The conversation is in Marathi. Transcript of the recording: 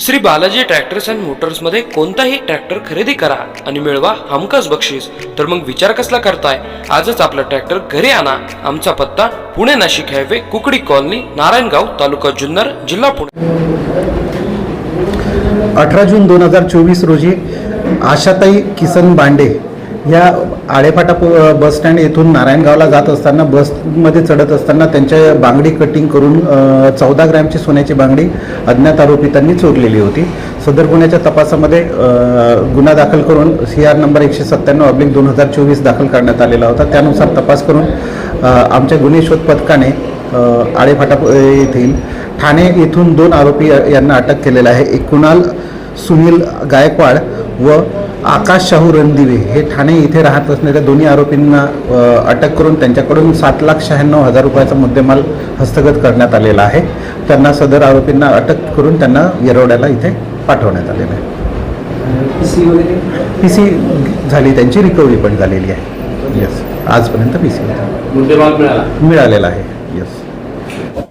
श्री बालाजी ट्रॅक्टर्स अँड मोटर्समध्ये कोणताही ट्रॅक्टर खरेदी करा आणि मिळवा हमखास बक्षीस. तर मग विचार कसला करताय? आजच आपला ट्रॅक्टर घरी आणा. आमचा पत्ता पुणे नाशिक हायवे कुकडी कॉलनी नारायणगाव तालुका जुन्नर जिल्हा पुणे. अठरा जून दोन हजार चोवीस रोजी आशाताई किसन बांडे या आळेफाटा बस बसस्टँड येथून नारायणगावला जात असताना बसमध्ये चढत असताना त्यांच्या बांगडी कटिंग करून चौदा ग्रॅमची सोन्याची बांगडी अज्ञात आरोपितांनी चोरलेली होती. सदर गुन्ह्याच्या तपासामध्ये गुन्हा दाखल करून सी आर नंबर एकशे सत्त्याण्णव अब्लिक दोन हजार चोवीस दाखल करण्यात आलेला होता. त्यानुसार तपास करून आमच्या गुन्हे शोध पथकाने आळेफाटा येथील ठाणे येथून दोन आरोपी यांना अटक केलेला आहे. एक कुणाल सुनील गायकवाड व आकाश शाहू रणदिवे हे ठाणे इथे राहत असणाऱ्या दोन्ही आरोपींना अटक करून त्यांच्याकडून सात लाख शहाण्णव हजार रुपयाचा मुद्देमाल हस्तगत करण्यात आलेला आहे. त्यांना सदर आरोपींना अटक करून त्यांना येरवड्याला इथे पाठवण्यात आलेलं आहे. पी सी झाली त्यांची रिकव्हरी पण झालेली आहे. येस आजपर्यंत पी सी मुद्देमाल मिळाला. मिळालेला आहे. येस